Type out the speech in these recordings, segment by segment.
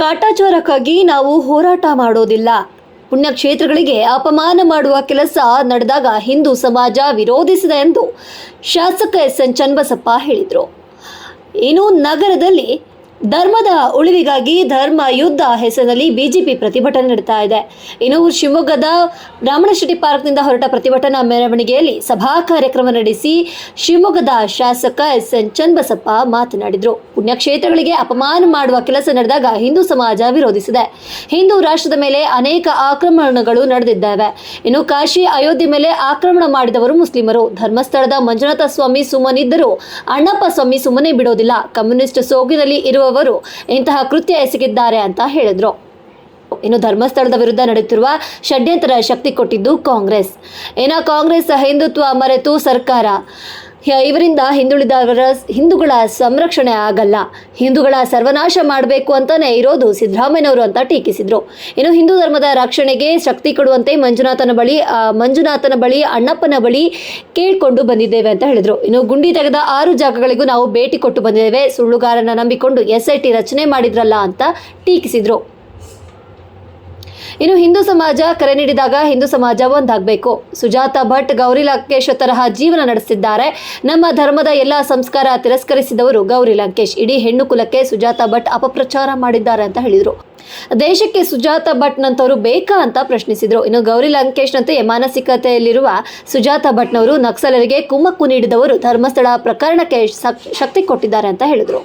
ಕಾಟಾಚಾರಕ್ಕಾಗಿ ನಾವು ಹೋರಾಟ ಮಾಡೋದಿಲ್ಲ. ಪುಣ್ಯಕ್ಷೇತ್ರಗಳಿಗೆ ಅಪಮಾನ ಮಾಡುವ ಕೆಲಸ ನಡೆದಾಗ ಹಿಂದೂ ಸಮಾಜ ವಿರೋಧಿಸಿದೆ ಎಂದು ಶಾಸಕ ಎಸ್ ಎನ್ ಚನ್ನಬಸಪ್ಪ ಹೇಳಿದರು. ಇನ್ನು ನಗರದಲ್ಲಿ ಧರ್ಮದ ಉಳಿವಿಗಾಗಿ ಧರ್ಮ, ಯುದ್ಧ ಹೆಸರಿನಲ್ಲಿ ಬಿಜೆಪಿ ಪ್ರತಿಭಟನೆ ನಡೀತಾ ಇದೆ. ಇನ್ನು ಶಿವಮೊಗ್ಗದ ರಾಮಣಶೆಟ್ಟಿ ಪಾರ್ಕ್ನಿಂದ ಹೊರಟ ಪ್ರತಿಭಟನಾ ಮೆರವಣಿಗೆಯಲ್ಲಿ ಸಭಾ ಕಾರ್ಯಕ್ರಮ ನಡೆಸಿ ಶಿವಮೊಗ್ಗದ ಶಾಸಕ ಎಸ್. ಎನ್. ಚನ್ನಬಸಪ್ಪ ಮಾತನಾಡಿದರು. ಪುಣ್ಯಕ್ಷೇತ್ರಗಳಿಗೆ ಅಪಮಾನ ಮಾಡುವ ಕೆಲಸ ನಡೆದಾಗ ಹಿಂದೂ ಸಮಾಜ ವಿರೋಧಿಸಿದೆ. ಹಿಂದೂ ರಾಷ್ಟ್ರದ ಮೇಲೆ ಅನೇಕ ಆಕ್ರಮಣಗಳು ನಡೆದಿದ್ದಾವೆ. ಇನ್ನು ಕಾಶಿ ಅಯೋಧ್ಯೆ ಮೇಲೆ ಆಕ್ರಮಣ ಮಾಡಿದವರು ಮುಸ್ಲಿಮರು. ಧರ್ಮಸ್ಥಳದ ಮಂಜುನಾಥ ಸ್ವಾಮಿ ಸುಮ್ಮನಿದ್ದರೂ, ಅಣ್ಣಪ್ಪ ಸ್ವಾಮಿ ಸುಮ್ಮನೆ ಬಿಡೋದಿಲ್ಲ. ಕಮ್ಯುನಿಸ್ಟ್ ಸೋಗಿನಲ್ಲಿ ಇರುವವರು ಇಂತಹ ಕೃತ್ಯ ಎಸಗಿದ್ದಾರೆ ಅಂತ ಹೇಳಿದ್ರು. ಇನ್ನು ಧರ್ಮಸ್ಥಳದ ವಿರುದ್ಧ ನಡೆಯುತ್ತಿರುವ ಷಡ್ಯಂತರ ಶಕ್ತಿ ಕೊಟ್ಟಿದ್ದು ಕಾಂಗ್ರೆಸ್. ಇನ್ನು ಕಾಂಗ್ರೆಸ್ ಹಿಂದುತ್ವ ಮರೆತು ಸರ್ಕಾರ. ಇವರಿಂದ ಹಿಂದುಳಿದವರ ಹಿಂದೂಗಳ ಸಂರಕ್ಷಣೆ ಆಗಲ್ಲ. ಹಿಂದೂಗಳ ಸರ್ವನಾಶ ಮಾಡಬೇಕು ಅಂತಾನೆ ಇರೋದು ಸಿದ್ದರಾಮಯ್ಯನವರು ಅಂತ ಟೀಕಿಸಿದರು. ಇನ್ನು ಹಿಂದೂ ಧರ್ಮದ ರಕ್ಷಣೆಗೆ ಶಕ್ತಿ ಕೊಡುವಂತೆ ಮಂಜುನಾಥನ ಬಳಿ ಮಂಜುನಾಥನ ಬಳಿ, ಅಣ್ಣಪ್ಪನ ಬಳಿ ಕೇಳಿಕೊಂಡು ಬಂದಿದ್ದೇವೆ ಅಂತ ಹೇಳಿದರು. ಇನ್ನು ಗುಂಡಿ ತೆಗೆದ ಆರು ಜಾಗಗಳಿಗೂ ನಾವು ಭೇಟಿ ಕೊಟ್ಟು ಬಂದಿದ್ದೇವೆ. ಸುಳ್ಳುಗಾರನ ನಂಬಿಕೊಂಡು ಎಸ್ಐಟಿ ರಚನೆ ಮಾಡಿದ್ರಲ್ಲ ಅಂತ ಟೀಕಿಸಿದ್ರು. ಇನ್ನು ಹಿಂದೂ ಸಮಾಜ ಕರೆ ನೀಡಿದಾಗ ಹಿಂದೂ ಸಮಾಜ ಒಂದಾಗಬೇಕು. ಸುಜಾತ ಭಟ್ ಗೌರಿ ಲಂಕೇಶ್ ತರಹ ಜೀವನ ನಡೆಸಿದ್ದಾರೆ. ನಮ್ಮ ಧರ್ಮದ ಎಲ್ಲ ಸಂಸ್ಕಾರ ತಿರಸ್ಕರಿಸಿದವರು ಗೌರಿ ಲಂಕೇಶ್. ಇಡೀ ಹೆಣ್ಣು ಕುಲಕ್ಕೆ ಸುಜಾತ ಭಟ್ ಅಪಪ್ರಚಾರ ಮಾಡಿದ್ದಾರೆ ಅಂತ ಹೇಳಿದರು. ದೇಶಕ್ಕೆ ಸುಜಾತ ಭಟ್ ನಂತವರು ಬೇಕಾ ಅಂತ ಪ್ರಶ್ನಿಸಿದರು. ಇನ್ನು ಗೌರಿ ಲಂಕೇಶ್ನಂತೆ ಮಾನಸಿಕತೆಯಲ್ಲಿರುವ ಸುಜಾತ ಭಟ್ನವರು ನಕ್ಸಲರಿಗೆ ಕುಮ್ಮಕ್ಕು ನೀಡಿದವರು ಧರ್ಮಸ್ಥಳ ಪ್ರಕರಣಕ್ಕೆ ಶಕ್ತಿ ಕೊಟ್ಟಿದ್ದಾರೆ ಅಂತ ಹೇಳಿದರು.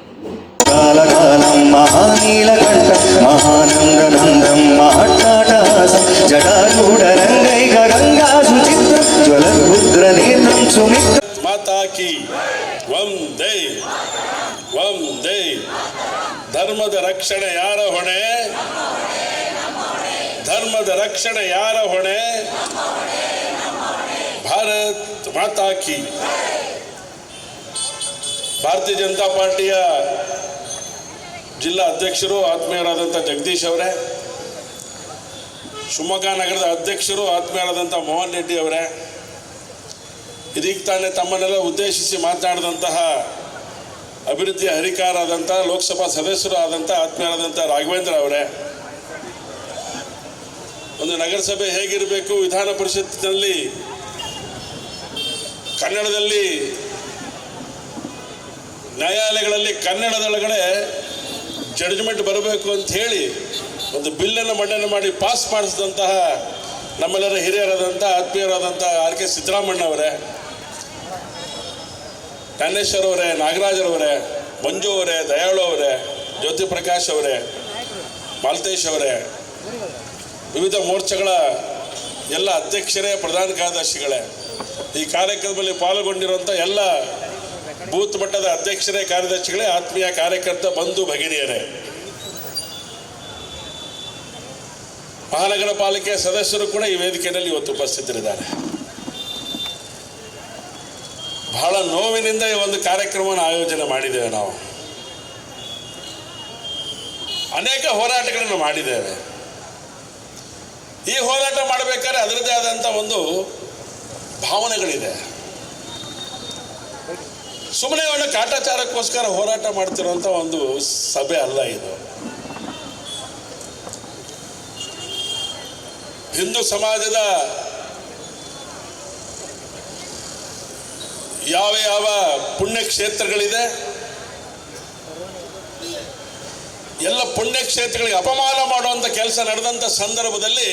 కాలకాలం మహానీలకంఠ మహానందనందం మహట్టాటహాసం జటారూఢ రంగైక రంగా సుచిత్ర జ్వలరుద్ర నేత్రం సుమిత్ర మాతాకి వందే వందే ಧರ್ಮದ ರಕ್ಷಣೆ ಯಾರ ಹೊಣೆ ಧರ್ಮದ ರಕ್ಷಣೆ ಯಾರ ಹೊಣೆ ಭಾರತೀಯ ಜನತಾ ಪಾರ್ಟಿಯ ಜಿಲ್ಲಾ ಅಧ್ಯಕ್ಷರು ಆತ್ಮೀಯರಾದಂಥ ಜಗದೀಶ್ ಅವರೇ, ಶಿವಮೊಗ್ಗ ನಗರದ ಅಧ್ಯಕ್ಷರು ಆತ್ಮೀಯರಾದಂಥ ಮೋಹನ್ ರೆಡ್ಡಿ ಅವರೇ, ಇದೀಗ ತಾನೇ ತಮ್ಮನ್ನೆಲ್ಲ ಉದ್ದೇಶಿಸಿ ಮಾತನಾಡಿದಂತಹ ಅಭಿವೃದ್ಧಿ ಹರಿಕಾರಾದಂಥ ಲೋಕಸಭಾ ಸದಸ್ಯರು ಆದಂಥ ಆತ್ಮೀಯರಾದಂಥ ರಾಘವೇಂದ್ರ ಅವರೇ, ಒಂದು ನಗರಸಭೆ ಹೇಗಿರಬೇಕು ವಿಧಾನ ಪರಿಷತ್ತಿನಲ್ಲಿ ಕನ್ನಡದಲ್ಲಿ ನ್ಯಾಯಾಲಯಗಳಲ್ಲಿ ಕನ್ನಡದೊಳಗಡೆ ಜಡ್ಜ್ಮೆಂಟ್ ಬರಬೇಕು ಅಂತ ಹೇಳಿ ಒಂದು ಬಿಲ್ಲನ್ನು ಮಂಡನೆ ಮಾಡಿ ಪಾಸ್ ಮಾಡಿಸಿದಂತಹ ನಮ್ಮೆಲ್ಲರ ಹಿರಿಯರಾದಂಥ ಆತ್ಮೀಯರಾದಂಥ ಆರ್ ಕೆ ಸಿದ್ದರಾಮಣ್ಣ ಅವರೇ ಜ್ಞಾನೇಶ್ವರ್ ಅವರೇ ನಾಗರಾಜರವರೇ ಮಂಜು ಅವರೇ, ದಯಾಳು ಅವರೇ, ಜ್ಯೋತಿ ಪ್ರಕಾಶ್ ಅವರೇ, ಮಾಲ್ತೇಶ್ ಅವರೇ, ವಿವಿಧ ಮೋರ್ಚಾಗಳ ಎಲ್ಲ ಅಧ್ಯಕ್ಷರೇ, ಪ್ರಧಾನ ಕಾರ್ಯದರ್ಶಿಗಳೇ, ಈ ಕಾರ್ಯಕ್ರಮದಲ್ಲಿ ಪಾಲ್ಗೊಂಡಿರುವಂಥ ಎಲ್ಲ ಬೂತ್ ಮಟ್ಟದ ಅಧ್ಯಕ್ಷರೇ ಕಾರ್ಯದರ್ಶಿಗಳೇ, ಆತ್ಮೀಯ ಕಾರ್ಯಕರ್ತ ಬಂಧು ಭಗಿನಿಯರೇ. ಮಹಾನಗರ ಪಾಲಿಕೆ ಸದಸ್ಯರು ಕೂಡ ಈ ವೇದಿಕೆಯಲ್ಲಿ ಇವತ್ತು ಉಪಸ್ಥಿತರಿದ್ದಾರೆ. ಬಹಳ ನೋವಿನಿಂದ ಈ ಒಂದು ಕಾರ್ಯಕ್ರಮವನ್ನು ಆಯೋಜನೆ ಮಾಡಿದ್ದೇವೆ ನಾವು. ಅನೇಕ ಹೋರಾಟಗಳನ್ನು ಮಾಡಿದ್ದೇವೆ. ಈ ಹೋರಾಟ ಮಾಡಬೇಕಾದ್ರೆ ಅದರದೇ ಆದಂಥ ಒಂದು ಭಾವನೆಗಳಿದೆ. ಸುಮ್ಮನೆ ಒಳ್ಳೆ ಕಾಟಾಚಾರಕ್ಕೋಸ್ಕರ ಹೋರಾಟ ಮಾಡ್ತಿರುವಂಥ ಒಂದು ಸಭೆ ಅಲ್ಲ ಇದು. ಹಿಂದೂ ಸಮಾಜದ ಯಾವ ಯಾವ ಪುಣ್ಯಕ್ಷೇತ್ರಗಳಿದೆ? ಎಲ್ಲ ಪುಣ್ಯಕ್ಷೇತ್ರಗಳಿಗೆ ಅಪಮಾನ ಮಾಡುವಂಥ ಕೆಲಸ ನಡೆದಂಥ ಸಂದರ್ಭದಲ್ಲಿ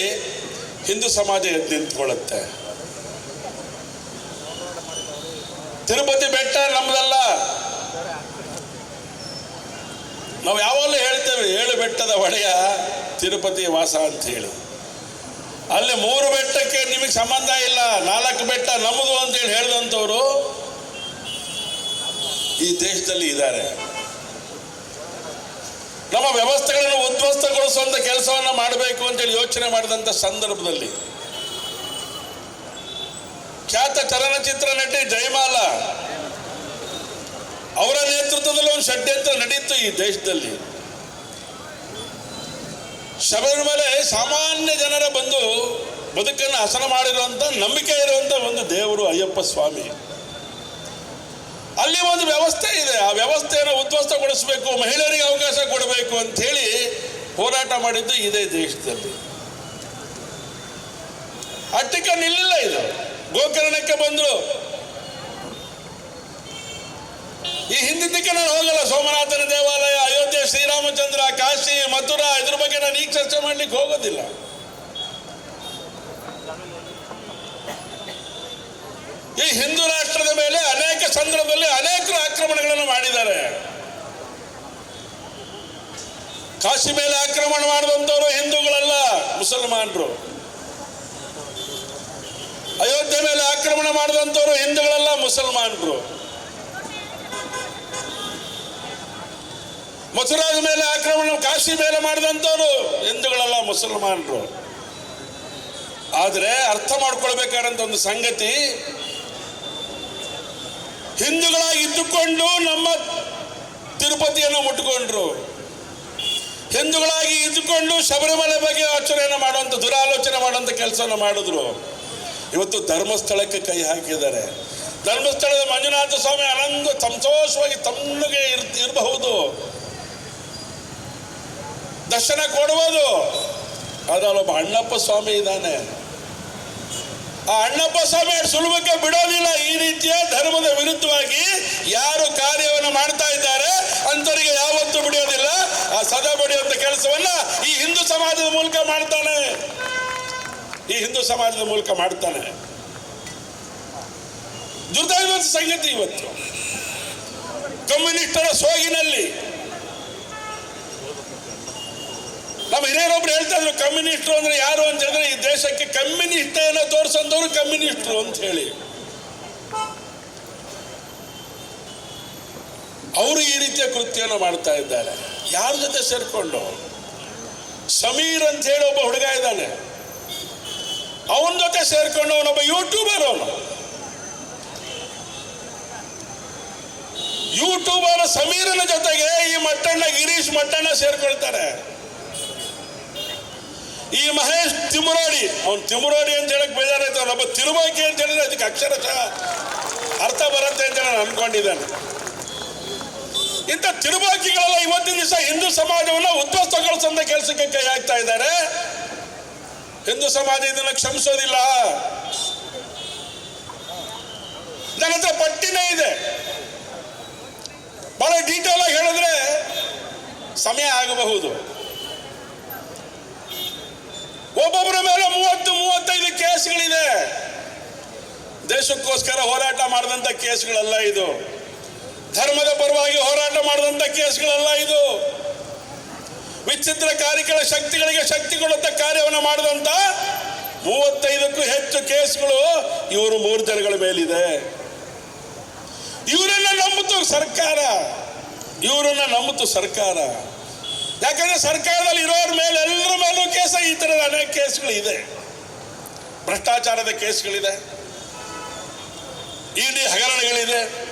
ಹಿಂದೂ ಸಮಾಜ ಎದ್ದು ನಿಂತ್ಕೊಳ್ಳುತ್ತೆ. ತಿರುಪತಿ ಬೆಟ್ಟ ನಮ್ದಲ್ಲ. ನಾವು ಯಾವಾಗಲೂ ಹೇಳ್ತೇವೆ, ಏಳು ಬೆಟ್ಟದ ಒಡೆಯ ತಿರುಪತಿ ವಾಸ ಅಂತ ಹೇಳಿ. ಅಲ್ಲಿ ಮೂರು ಬೆಟ್ಟಕ್ಕೆ ನಿಮಗೆ ಸಂಬಂಧ ಇಲ್ಲ, ನಾಲ್ಕು ಬೆಟ್ಟ ನಮ್ಮದು ಅಂತೇಳಿ ಹೇಳಿದಂಥವ್ರು ಈ ದೇಶದಲ್ಲಿ ಇದ್ದಾರೆ. ನಮ್ಮ ವ್ಯವಸ್ಥೆಗಳನ್ನು ಉದ್ವಸ್ತಗೊಳಿಸುವಂಥ ಕೆಲಸವನ್ನು ಮಾಡಬೇಕು ಅಂತೇಳಿ ಯೋಚನೆ ಮಾಡಿದಂಥ ಸಂದರ್ಭದಲ್ಲಿ ಖ್ಯಾತ ಚಲನಚಿತ್ರ ನಟಿ ಜಯಮಾಲ ಅವರ ನೇತೃತ್ವದಲ್ಲಿ ಒಂದು ಷಡ್ಯಂತ್ರ ನಡೆಯಿತು ಈ ದೇಶದಲ್ಲಿ. ಶಬರಿಮಲೆ ಸಾಮಾನ್ಯ ಜನರ ಬಂದು ಬದುಕನ್ನು ಹಸನ ಮಾಡಿರುವಂತ ನಂಬಿಕೆ ಇರುವಂತ ಒಂದು ದೇವರು ಅಯ್ಯಪ್ಪ ಸ್ವಾಮಿ. ಅಲ್ಲಿ ಒಂದು ವ್ಯವಸ್ಥೆ ಇದೆ. ಆ ವ್ಯವಸ್ಥೆಯನ್ನು ಉದ್ವಸ್ತಗೊಳಿಸಬೇಕು ಮಹಿಳೆಯರಿಗೆ ಅವಕಾಶ ಕೊಡಬೇಕು ಅಂತ ಹೇಳಿ ಹೋರಾಟ ಮಾಡಿದ್ದು ಇದೇ ದೇಶದಲ್ಲಿ. ಅಟ್ಟಿಕ ನಿಲ್ಲಿಲ್ಲ ಇದು. ಗೋಕರ್ಣಕ್ಕೆ ಬಂದರು. ಈ ಹಿಂದಿದ್ದಕ್ಕೆ ನಾನು ಹೋಗಲ್ಲ, ಸೋಮನಾಥನ ದೇವಾಲಯ, ಅಯೋಧ್ಯೆ, ಶ್ರೀರಾಮಚಂದ್ರ, ಕಾಶಿ, ಮಥುರಾ, ಇದ್ರ ಬಗ್ಗೆ ನಾನು ಈಗ ಚರ್ಚೆ ಮಾಡ್ಲಿಕ್ಕೆ ಹೋಗೋದಿಲ್ಲ. ಈ ಹಿಂದೂ ರಾಷ್ಟ್ರದ ಮೇಲೆ ಅನೇಕ ಸಂದರ್ಭದಲ್ಲಿ ಅನೇಕರು ಆಕ್ರಮಣಗಳನ್ನು ಮಾಡಿದ್ದಾರೆ. ಕಾಶಿ ಮೇಲೆ ಆಕ್ರಮಣ ಮಾಡಿದಂಥವರು ಹಿಂದೂಗಳಲ್ಲ, ಮುಸಲ್ಮಾನರು. ಅಯೋಧ್ಯೆ ಮೇಲೆ ಆಕ್ರಮಣ ಮಾಡಿದಂಥವರು ಹಿಂದೂಗಳಲ್ಲ ಮುಸಲ್ಮಾನರು. ಮಥುರಾದ ಮೇಲೆ ಆಕ್ರಮಣ, ಕಾಶಿ ಮೇಲೆ ಮಾಡಿದಂಥವ್ರು ಹಿಂದೂಗಳಲ್ಲ ಮುಸಲ್ಮಾನರು. ಆದರೆ ಅರ್ಥ ಮಾಡ್ಕೊಳ್ಬೇಕಾದಂಥ ಒಂದು ಸಂಗತಿ ಹಿಂದೂಗಳಾಗಿ ಇದ್ದುಕೊಂಡು ನಮ್ಮ ತಿರುಪತಿಯನ್ನು ಮುಟ್ಟುಕೊಂಡ್ರು. ಹಿಂದೂಗಳಾಗಿ ಇದ್ದುಕೊಂಡು ಶಬರಿಮಲೆ ಬಗ್ಗೆ ಆಚರಣೆಯನ್ನು ಮಾಡುವಂಥ, ದುರಾಲೋಚನೆ ಮಾಡುವಂಥ ಕೆಲಸವನ್ನು ಮಾಡಿದ್ರು. ಇವತ್ತು ಧರ್ಮಸ್ಥಳಕ್ಕೆ ಕೈ ಹಾಕಿದ್ದಾರೆ. ಧರ್ಮಸ್ಥಳದ ಮಂಜುನಾಥ ಸ್ವಾಮಿ ಆನಂದ ಸಂತೋಷವಾಗಿ ಇರ್, ಇರಬಹುದು. ದರ್ಶನ ಕೊಡಬಹುದು ಆದರೆ ಒಬ್ಬ ಅಣ್ಣಪ್ಪ ಸ್ವಾಮಿ ಇದ್ದಾನೆ. ಆ ಅಣ್ಣಪ್ಪ ಸ್ವಾಮಿ ಸುಲಭಕ್ಕೆ ಬಿಡೋದಿಲ್ಲ. ಈ ರೀತಿಯ ಧರ್ಮದ ವಿರುದ್ಧವಾಗಿ ಯಾರು ಕಾರ್ಯವನ್ನು ಮಾಡ್ತಾ ಇದ್ದಾರೆ, ಅಂತವರಿಗೆ ಯಾವತ್ತೂ ಬಿಡೋದಿಲ್ಲ. ಆ ಸದಾ ಬಡಿಯುವಂತ ಕೆಲಸವನ್ನ ಈ ಹಿಂದೂ ಸಮಾಜದ ಮೂಲಕ ಮಾಡ್ತಾನೆ. ಈ ಹಿಂದೂ ಸಮಾಜದ ಮೂಲಕ ಮಾಡ್ತಾನೆ ದುರ್ದೈವದ ಸಂಗತಿ ಇವತ್ತು. ಕಮ್ಯುನಿಸ್ಟರ ಸೋಗಿನಲ್ಲಿ. ನಮ್ಮ ಹಿರಿಯರೊಬ್ರು ಹೇಳ್ತಾ ಇದ್ರು, ಕಮ್ಯುನಿಸ್ಟ್ರು ಅಂದ್ರೆ ಯಾರು ಅಂತ ಹೇಳಿದ್ರೆ ಈ ದೇಶಕ್ಕೆ ಕಮ್ಯುನಿಸ್ಟೇನ ತೋರಿಸಂದವರು ಕಮ್ಯುನಿಸ್ಟ್ರು ಅಂತ ಹೇಳಿ. ಅವರು ಈ ರೀತಿಯ ಕೃತ್ಯವನ್ನು ಮಾಡ್ತಾ ಇದ್ದಾರೆ. ಯಾರ ಜೊತೆ ಸೇರ್ಕೊಂಡು? ಸಮೀರ್ ಅಂತ ಹೇಳಿ ಒಬ್ಬ ಹುಡುಗ ಇದ್ದಾನೆ. ಅವನ ಜೊತೆ ಸೇರ್ಕೊಂಡು ಅವನೊಬ್ಬ ಯೂಟ್ಯೂಬರ್ ಅವನು. ಯೂಟ್ಯೂಬರ್ ಸಮೀರನ ಜೊತೆಗೆ ಈ ಮಟ್ಟಣ್ಣ ಗಿರೀಶ್ ಮಟ್ಟಣ್ಣ ಸೇರ್ಕೊಳ್ತಾರೆ. ಈ ಮಹೇಶ್ ತಿಮುರೋಡಿ ಅವ್ನು ತಿಮುರೋಡಿ ಅಂತ ಹೇಳಕ್ ಬೇಜಾರಾಯ್ತು, ಅವನೊಬ್ಬ ತಿರುಬಾಕಿ ಅಂತ ಹೇಳಿದ್ರೆ ಅದಕ್ಕೆ ಅಕ್ಷರಶಃ ಅರ್ಥ ಬರುತ್ತೆ ಅಂತ ನಾನು ಅನ್ಕೊಂಡಿದ್ದೇನೆ. ಇಂಥ ತಿರುಬಾಕಿಗಳೆಲ್ಲ ಇವತ್ತಿನ ದಿವಸ ಹಿಂದೂ ಸಮಾಜವನ್ನು ಉದ್ವಸ್ತಗೊಳಿಸಂತ ಕೆಲಸಕ್ಕೆ ಕೈ ಹಾಕ್ತಾ ಇದ್ದಾರೆ. ಹಿಂದೂ ಸಮಾಜ ಇದನ್ನ ಕ್ಷಮಿಸೋದಿಲ್ಲ. ನನ್ನ ಹತ್ರ ಪಟ್ಟಿನೇ ಇದೆ. ಬಹಳ ಡೀಟೇಲ್ ಆಗಿ ಹೇಳಿದ್ರೆ ಸಮಯ ಆಗಬಹುದು. ಒಬ್ಬೊಬ್ಬರ ಮೇಲೆ ಮೂವತ್ತು, ಮೂವತ್ತೈದು ಕೇಸ್ಗಳಿದೆ. ದೇಶಕ್ಕೋಸ್ಕರ ಹೋರಾಟ ಮಾಡಿದಂಥ ಕೇಸ್ಗಳಲ್ಲ ಇದು. ಧರ್ಮದ ಪರವಾಗಿ ಹೋರಾಟ ಮಾಡಿದಂಥ ಕೇಸ್ಗಳಲ್ಲ ಇದು. ವಿಚಿತ್ರಕಾರಿಗಳ ಶಕ್ತಿಗಳಿಗೆ ಶಕ್ತಿ ಕೊಡುವಂತ ಕಾರ್ಯವನ್ನು ಮಾಡಿದಂತ ಮೂವತ್ತೈದಕ್ಕೂ ಹೆಚ್ಚು ಕೇಸ್ಗಳು ಇವರು ಮೂರು ಜನಗಳ ಮೇಲಿದೆ. ಇವರನ್ನ ನಂಬಿತು ಸರ್ಕಾರ. ಇವರನ್ನ ನಂಬಿತು ಸರ್ಕಾರ. ಯಾಕಂದ್ರೆ ಸರ್ಕಾರದಲ್ಲಿ ಇರೋರ ಮೇಲೆ ಎಲ್ಲರ ಮೇಲೂ ಕೇಸ, ಈ ಥರದ ಅನೇಕ ಕೇಸ್ಗಳು ಇದೆ ಭ್ರಷ್ಟಾಚಾರದ ಕೇಸ್ಗಳಿದೆ. ಇಡಿ ಹಗರಣಗಳಿದೆ.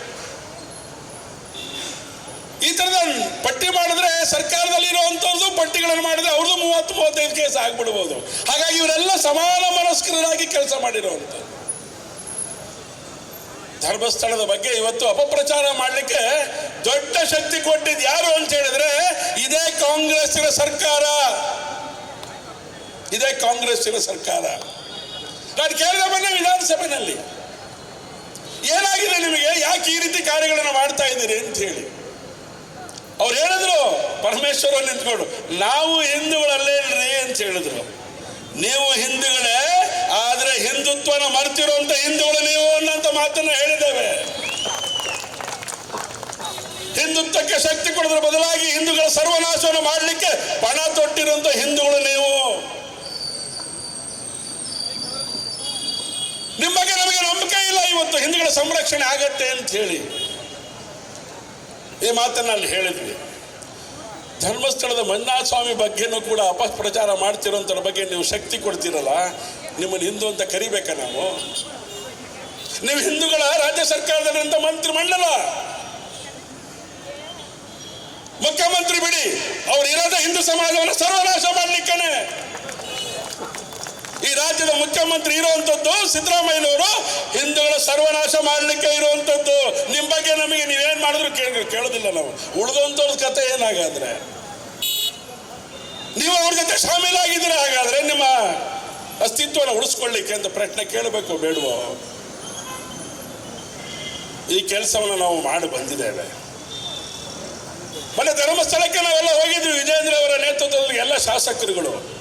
ಈ ಥರದ ಪಟ್ಟಿ ಮಾಡಿದ್ರೆ ಸರ್ಕಾರದಲ್ಲಿ ಇರುವಂಥವ್ರದ್ದು ಪಟ್ಟಿಗಳನ್ನು ಮಾಡಿದ್ರೆ ಅವ್ರದ್ದು ಮೂವತ್ತು, ಮೂವತ್ತೈದು ಕೇಸ್ ಆಗ್ಬಿಡ್ಬೋದು. ಹಾಗಾಗಿ ಇವರೆಲ್ಲ ಸಮಾನ ಮನಸ್ಕರಾಗಿ ಕೆಲಸ ಮಾಡಿರುವಂಥದ್ದು. ಧರ್ಮಸ್ಥಳದ ಬಗ್ಗೆ ಇವತ್ತು ಅಪಪ್ರಚಾರ ಮಾಡಲಿಕ್ಕೆ ದೊಡ್ಡ ಶಕ್ತಿ ಕೊಟ್ಟಿದ್ದು ಯಾರು ಅಂತ ಹೇಳಿದ್ರೆ ಇದೇ ಕಾಂಗ್ರೆಸ್ಸಿನ ಸರ್ಕಾರ. ಇದೇ ಕಾಂಗ್ರೆಸ್ಸಿನ ಸರ್ಕಾರ. ನಾನು ಕೇಳಿದ ಮೊನ್ನೆ ವಿಧಾನಸಭೆಯಲ್ಲಿ ಏನಾಗಿದೆ ನಿಮಗೆ? ಯಾಕೆ ಈ ರೀತಿ ಕಾರ್ಯಗಳನ್ನು ಮಾಡ್ತಾ ಇದ್ದೀರಿ ಅಂತ ಹೇಳಿ. ಅವ್ರು ಹೇಳಿದ್ರು ಪರಮೇಶ್ವರ ನಿಂತ್ಕೊಂಡು, ನಾವು ಹಿಂದೂಗಳಲ್ಲೇನ್ರಿ ಅಂತ ಹೇಳಿದ್ರು. ನೀವು ಹಿಂದೂಗಳೇ, ಆದ್ರೆ ಹಿಂದುತ್ವನ ಮರ್ತಿರುವಂತ ಹಿಂದೂಗಳು ನೀವು ಅನ್ನೋಂಥ ಮಾತನ್ನ ಹೇಳಿದ್ದೇವೆ. ಹಿಂದುತ್ವಕ್ಕೆ ಶಕ್ತಿ ಕೊಡೋದ್ರ ಬದಲಾಗಿ ಹಿಂದೂಗಳ ಸರ್ವನಾಶವನ್ನು ಮಾಡಲಿಕ್ಕೆ ಪಣ ತೊಟ್ಟಿರುವಂತ ಹಿಂದೂಗಳು ನೀವು. ನಿಮ್ಮ ಬಗ್ಗೆ ನಮಗೆ ನಂಬಿಕೆ ಇಲ್ಲ, ಇವತ್ತು ಹಿಂದೂಗಳ ಸಂರಕ್ಷಣೆ ಆಗತ್ತೆ ಅಂತ ಹೇಳಿ. ಈ ಮಾತನ್ನ ಅಲ್ಲಿ ಹೇಳಿದ್ವಿ ಧರ್ಮಸ್ಥಳದ ಮಂಜುನಾಥ ಸ್ವಾಮಿ ಬಗ್ಗೆನೂ ಕೂಡ ಅಪಪ್ರಚಾರ ಮಾಡ್ತಿರೋಂಥರ ಬಗ್ಗೆ ನೀವು ಶಕ್ತಿ ಕೊಡ್ತೀರಲ್ಲ, ನಿಮ್ಮನ್ನು ಹಿಂದೂ ಅಂತ ಕರಿಬೇಕಾ ನಾವು? ನೀವು ಹಿಂದೂಗಳ ರಾಜ್ಯ ಸರ್ಕಾರದಲ್ಲಿರುವಂಥ ಮಂತ್ರಿ ಮಂಡಲ. ಮುಖ್ಯಮಂತ್ರಿ ಬಿಡಿ, ಅವ್ರು ಇರೋದೇ ಹಿಂದೂ ಸಮಾಜವನ್ನು ಸರ್ವನಾಶ ಮಾಡ್ಲಿಕ್ಕೇನೆ ಈ ರಾಜ್ಯದ ಮುಖ್ಯಮಂತ್ರಿ ಇರುವಂತದ್ದು ಸಿದ್ದರಾಮಯ್ಯನವರು ಹಿಂದೂಗಳ ಸರ್ವನಾಶ ಮಾಡಲಿಕ್ಕೆ ಇರುವಂತದ್ದು. ನಿಮ್ಮ ಬಗ್ಗೆ ನಮಗೆ ನೀವೇನ್ ಮಾಡಿದ್ರು ಕೇಳ, ಕೇಳೋದಿಲ್ಲ ನಾವು. ಉಳಿದಂತವ್ರ ಕತೆ ಏನಾಗಾದ್ರೆ? ನೀವು ಅವ್ರ ಜೊತೆ ಶಾಮೀಲಾಗಿದ್ದೀರ ಹಾಗಾದ್ರೆ ನಿಮ್ಮ ಅಸ್ತಿತ್ವನ ಉಳಿಸ್ಕೊಳ್ಳಿಕ್ಕೆ ಅಂತ ಪ್ರಶ್ನೆ ಕೇಳಬೇಕು ಬೇಡುವ? ಈ ಕೆಲಸವನ್ನು ನಾವು ಮಾಡಿ ಬಂದಿದ್ದೇವೆ. ಮೊನ್ನೆ ಧರ್ಮಸ್ಥಳಕ್ಕೆ ನಾವೆಲ್ಲ ಹೋಗಿದ್ವಿ. ವಿಜೇಂದ್ರ ಅವರ ನೇತೃತ್ವದಲ್ಲಿ ಎಲ್ಲ ಶಾಸಕರುಗಳು.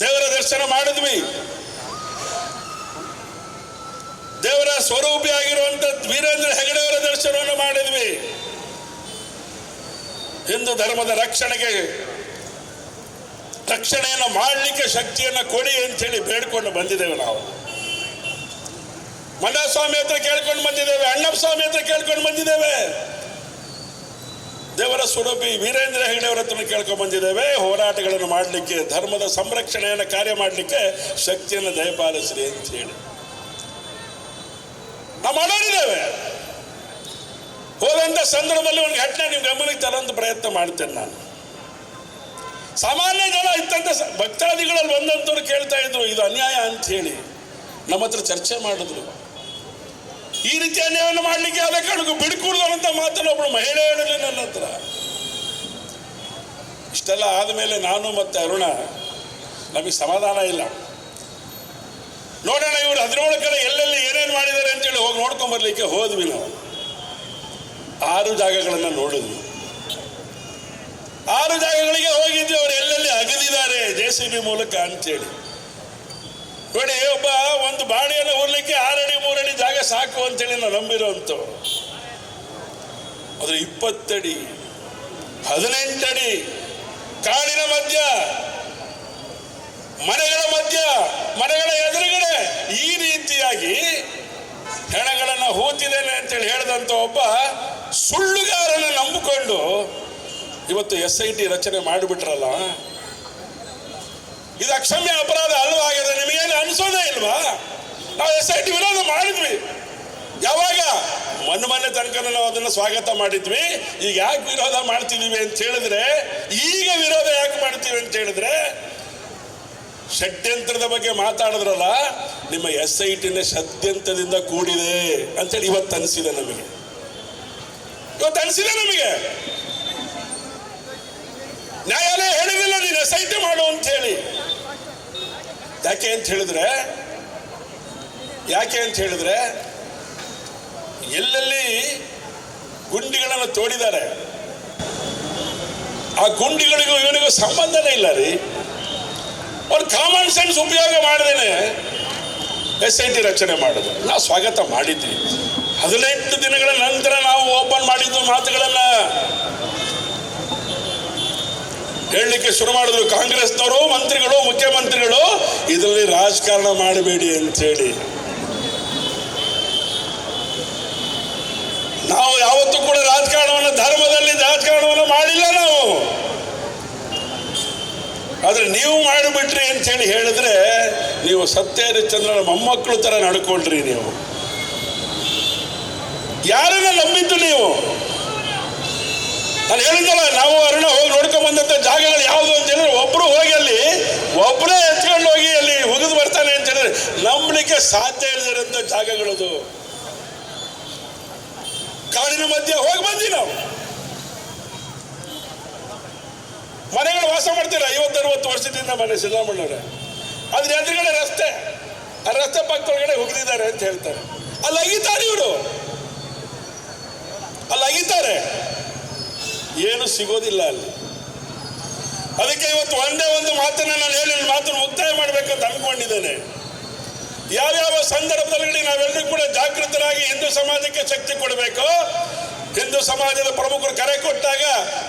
ದೇವರ ದರ್ಶನ ಮಾಡಿದ್ವಿ. ದೇವರ ಸ್ವರೂಪಿ ಆಗಿರುವಂತ ವೀರೇಂದ್ರ ಹೆಗಡೆಯವರ ದರ್ಶನವನ್ನು ಮಾಡಿದ್ವಿ. ಹಿಂದೂ ಧರ್ಮದ ರಕ್ಷಣೆಗೆ ರಕ್ಷಣೆಯನ್ನು ಮಾಡಲಿಕ್ಕೆ ಶಕ್ತಿಯನ್ನು ಕೊಡಿ ಅಂತೇಳಿ ಬೇಡ್ಕೊಂಡು ಬಂದಿದ್ದೇವೆ ನಾವು. ಸ್ವಾಮಿ ಹತ್ರ ಕೇಳ್ಕೊಂಡು ಬಂದಿದ್ದೇವೆ, ಅಣ್ಣಪ್ಪ ಸ್ವಾಮಿ ಹತ್ರ ಕೇಳ್ಕೊಂಡು ಬಂದಿದ್ದೇವೆ. ದೇವರ ಸ್ವರೂಪಿ ವೀರೇಂದ್ರ ಹೆಗಡೆ ಅವರ ಹತ್ರ ಕೇಳ್ಕೊಂಡು ಬಂದಿದ್ದೇವೆ. ಹೋರಾಟಗಳನ್ನು ಮಾಡಲಿಕ್ಕೆ, ಧರ್ಮದ ಸಂರಕ್ಷಣೆಯನ್ನು ಕಾರ್ಯ ಮಾಡಲಿಕ್ಕೆ ಶಕ್ತಿಯನ್ನು ದಯಪಾಲಿಸ್ರಿ ಅಂತ ಹೇಳಿ. ನಾವು ಮಾಡೋರಿದ್ದೇವೆ. ಹೋದಂಥ ಸಂದರ್ಭದಲ್ಲಿ ಒಂದು ಘಟನೆ ನಿಮ್ಮ ಗಮನಕ್ಕೆ ತರೋಂಥ ಪ್ರಯತ್ನ ಮಾಡ್ತೇನೆ ನಾನು. ಸಾಮಾನ್ಯ ಜನ ಇತ್ತಂತ ಭಕ್ತಾದಿಗಳಲ್ಲಿ ಒಂದಂತವ್ರು ಕೇಳ್ತಾ ಇದ್ರು, ಇದು ಅನ್ಯಾಯ ಅಂತ ಹೇಳಿ. ನಮ್ಮ ಹತ್ರ ಚರ್ಚೆ ಮಾಡಿದ್ರು. ಈ ರೀತಿ ಅನ್ಯಾಯವನ್ನು ಮಾಡಲಿಕ್ಕೆ ಯಾವುದೇ ಕಾರಣಕ್ಕೂ ಬಿಡ್ಕೂಡ್ದು ಅಂತ ಮಾತನ್ನು ಒಬ್ಬಳು ಮಹಿಳೆ ಹೇಳಲಿ ನನ್ನ ಹತ್ರ. ಇಷ್ಟೆಲ್ಲ ಆದಮೇಲೆ ನಾನು ಮತ್ತೆ ಅರುಣ, ನಮಗೆ ಸಮಾಧಾನ ಇಲ್ಲ. ನೋಡೋಣ ಇವರು ಹದಿನೇಳು ಕಡೆ ಎಲ್ಲೆಲ್ಲಿ ಏನೇನು ಮಾಡಿದ್ದಾರೆ ಅಂತೇಳಿ ಹೋಗಿ ನೋಡ್ಕೊಂಬರ್ಲಿಕ್ಕೆ ಹೋದ್ವಿ ನಾವು. ಆರು ಜಾಗಗಳನ್ನು ನೋಡಿದ್ವಿ. ಆರು ಜಾಗಗಳಿಗೆ ಹೋಗಿದ್ವಿ, ಅವ್ರು ಎಲ್ಲೆಲ್ಲಿ ಅಗದಿದ್ದಾರೆ ಜೆ ಸಿ ಬಿ ಮೂಲಕ ಅಂತೇಳಿ ನೋಡಿ ಒಬ್ಬ ಒಂದು ಬಾಣಿಯನ್ನು ಹುರ್ಲಿಕ್ಕೆ ಆರಡಿ, ಮೂರಡಿ ಜಾಗ ಸಾಕು ಅಂತೇಳಿ ನಾವು ನಂಬಿರೋಂಥವ್ರು ಆದ್ರೆ ಇಪ್ಪತ್ತಡಿ, ಹದಿನೆಂಟಡಿ, ಕಾಡಿನ ಮಧ್ಯ, ಮನೆಗಳ ಮಧ್ಯ, ಮನೆಗಳ ಎದುರುಗಡೆ ಈ ರೀತಿಯಾಗಿ ಹೆಣಗಳನ್ನು ಹೂತಿದ್ದೇನೆ ಅಂತೇಳಿ ಹೇಳಿದಂತ ಒಬ್ಬ ಸುಳ್ಳುಗಾರನ ನಂಬಿಕೊಂಡು ಇವತ್ತು ಎಸ್ ಐ ಟಿ ರಚನೆ ಮಾಡಿಬಿಟ್ರಲ್ಲ. ಇದು ಅಕ್ಷಮ್ಯ ಅಪರಾಧ ಅಲ್ವಾಗಿದೆ ನಿಮಗೇನು ಅನ್ಸೋದೇ ಇಲ್ವಾ? ನಾವು ಎಸ್ ಐ ಟಿ ವಿರೋಧ ಮಾಡಿದ್ವಿ. ಯಾವಾಗ? ಮೊನ್ನೆ ಮೊನ್ನೆ ತನಕ ನಾವು ಅದನ್ನು ಸ್ವಾಗತ ಮಾಡಿದ್ವಿ. ಈಗ ಯಾಕೆ ವಿರೋಧ ಮಾಡ್ತಿದೀವಿ ಅಂತ ಹೇಳಿದ್ರೆ, ಈಗ ವಿರೋಧ ಯಾಕೆ ಮಾಡ್ತೀವಿ ಅಂತ ಹೇಳಿದ್ರೆ, ಷಡ್ಯಂತ್ರದ ಬಗ್ಗೆ ಮಾತಾಡಿದ್ರಲ್ಲ, ನಿಮ್ಮ ಎಸ್ ಐ ಟಿನ ಷಡ್ಯಂತ್ರದಿಂದ ಕೂಡಿದೆ ಅಂತೇಳಿ ಇವತ್ತು ಅನಿಸಿದೆ ನಮಗೆ. ಇವತ್ತು ಅನಿಸಿದೆ ನಮಗೆ. ನ್ಯಾಯಾಲಯ ಹೇಳಿದಿಲ್ಲ ನೀನು ಎಸ್ ಐ ಟಿ ಮಾಡು ಅಂತ ಹೇಳಿ. ಯಾಕೆ ಅಂತ ಹೇಳಿದ್ರೆ, ಯಾಕೆ ಅಂತ ಹೇಳಿದ್ರೆ, ಎಲ್ಲೆಲ್ಲಿ ಗುಂಡಿಗಳನ್ನು ತೋಡಿದ್ದಾರೆ, ಆ ಗುಂಡಿಗಳಿಗೂ ಇವನಿಗೂ ಸಂಬಂಧನೇ ಇಲ್ಲ ರೀ. ಅವ್ರು ಕಾಮನ್ ಸೆನ್ಸ್ ಉಪಯೋಗ ಮಾಡಿದೇನೆ ಎಸ್ ಐ ಟಿ ರಚನೆ ಮಾಡಿದ್ರು ನಾವು ಸ್ವಾಗತ ಮಾಡಿದ್ವಿ. ಹದಿನೆಂಟು ದಿನಗಳ ನಂತರ ನಾವು ಓಪನ್ ಮಾಡಿದ್ದು ಮಾತುಗಳನ್ನ ಹೇಳಲಿಕ್ಕೆ ಶುರು ಮಾಡಿದ್ರು ಕಾಂಗ್ರೆಸ್ನವರು, ಮಂತ್ರಿಗಳು, ಮುಖ್ಯಮಂತ್ರಿಗಳು. ಇದರಲ್ಲಿ ರಾಜಕಾರಣ ಮಾಡಬೇಡಿ ಅಂತ ಹೇಳಿ ನಾವು ಯಾವತ್ತೂ ಕೂಡ ರಾಜಕಾರಣವನ್ನು, ಧರ್ಮದಲ್ಲಿ ರಾಜಕಾರಣವನ್ನು ಮಾಡಿಲ್ಲ ನಾವು. ಆದರೆ ನೀವು ಮಾಡಿಬಿಟ್ರಿ ಅಂತ ಹೇಳಿ ಹೇಳಿದ್ರೆ ನೀವು ಸತ್ಯ ಹರಿಶ್ಚಂದ್ರನ ಮೊಮ್ಮಕ್ಕಳು ತರ ನಡ್ಕೊಳ್ರಿ ನೀವು. ಯಾರನ್ನ ನಂಬಿದ್ದು ನೀವು? ನಾನು ಹೇಳಿದ್ದಲ್ಲ, ನಾವು ಅರುಣ ಹೋಗಿ ನೋಡ್ಕೊಂಡ್ ಬಂದಂತ ಜಾಗಗಳು ಯಾವುದು ಅಂತ ಹೇಳಿದ್ರೆ ಒಬ್ರು ಹೋಗಿ ಅಲ್ಲಿ ಒಬ್ಬರೇ ಎತ್ಕೊಂಡು ಹೋಗಿ ಅಲ್ಲಿ ಹುಗಿದು ಬರ್ತಾನೆ ಅಂತ ಹೇಳಿದ್ರೆ ನಂಬಲಿಕ್ಕೆ ಸಾಧ್ಯ ಇಲ್ಲದಿರೋಂಥ ಜಾಗಗಳದು. ಕಾಡಿನ ಮಧ್ಯೆ ಹೋಗಿ ಬಂದ್ವಿ ನಾವು. ಮನೆಗಳು ವಾಸ ಮಾಡ್ತೀರ ಐವತ್ತು ಅರವತ್ತು ವರ್ಷದಿಂದ ಮನೆ ಸಿದ್ದರಾಮಣ್ಣವ್ರೆ ಅದ್ರ ಎದುರುಗಡೆ ರಸ್ತೆ, ಆ ರಸ್ತೆ ಪಕ್ಕದೊಳಗಡೆ ಹುಗಿದಿದ್ದಾರೆ ಅಂತ ಹೇಳ್ತಾರೆ. ಅಲ್ಲಿ ಅಗಿತಾರೆ ಇವರು. ಅಲ್ಲಿ ಅಗಿತಾರೆ ಏನು ಸಿಗೋದಿಲ್ಲ ಅಲ್ಲಿ. ಅದಕ್ಕೆ ಇವತ್ತು ಒಂದೇ ಒಂದು ಮಾತನ್ನು ನಾನು ಹೇಳಿ ಮಾತನ್ನು ಮುಕ್ತಾಯ ಮಾಡಬೇಕಂತ ಅನ್ಕೊಂಡಿದ್ದೇನೆ. ಯಾವ್ಯಾವ ಸಂದರ್ಭದಲ್ಲಿ ನಾವೆಲ್ಲರೂ ಕೂಡ ಜಾಗೃತರಾಗಿ ಹಿಂದೂ ಸಮಾಜಕ್ಕೆ ಶಕ್ತಿ ಕೊಡಬೇಕು, ಹಿಂದೂ ಸಮಾಜದ ಪ್ರಮುಖರು ಕರೆ ಕೊಟ್ಟಾಗ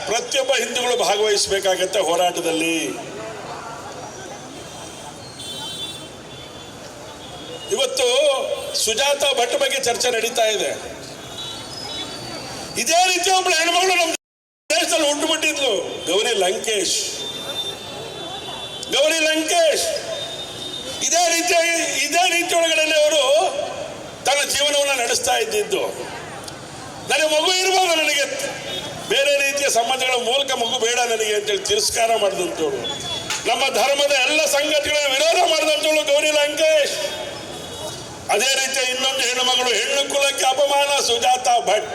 ಪ್ರತಿಯೊಬ್ಬ ಹಿಂದೂಗಳು ಭಾಗವಹಿಸಬೇಕಾಗತ್ತೆ ಹೋರಾಟದಲ್ಲಿ. ಇವತ್ತು ಸುಜಾತ ಭಟ್ ಬಗ್ಗೆ ಚರ್ಚೆ ನಡೀತಾ ಇದೆ. ಇದೇ ರೀತಿ ಒಬ್ಬಳು ಹೆಣ್ಮಗಳು ದೇಶದಲ್ಲಿ ಹುಟ್ಟುಬಿಟ್ಟಿದ್ಲು ಗೌರಿ ಲಂಕೇಶ್. ಗೌರಿ ಲಂಕೇಶ್. ಇದೇ ರೀತಿಯಾಗಿ ಇದೇ ರೀತಿ ಒಳಗಡೆ ಅವರು ತನ್ನ ಜೀವನವನ್ನು ನಡೆಸ್ತಾ ಇದ್ದಿದ್ದು. ನನಗೆ ಮಗು ಇರ್ಬೋದು ನನಗೆ ಬೇರೆ ರೀತಿಯ ಸಂಬಂಧಗಳ ಮೂಲಕ ಮಗು ಬೇಡ ನನಗೆ ಅಂತೇಳಿ ತಿರಸ್ಕಾರ ಮಾಡಿದಂಥವ್ರು. ನಮ್ಮ ಧರ್ಮದ ಎಲ್ಲ ಸಂಗತಿಗಳ ವಿರೋಧ ಮಾಡಿದಂಥವಳು ಗೌರಿ ಲಂಕೇಶ್. ಅದೇ ರೀತಿಯ ಇನ್ನೊಂದು ಹೆಣ್ಣು ಮಗಳು ಹೆಣ್ಣು ಕುಲಕ್ಕೆ ಅಪಮಾನ ಸುಜಾತ ಭಟ್.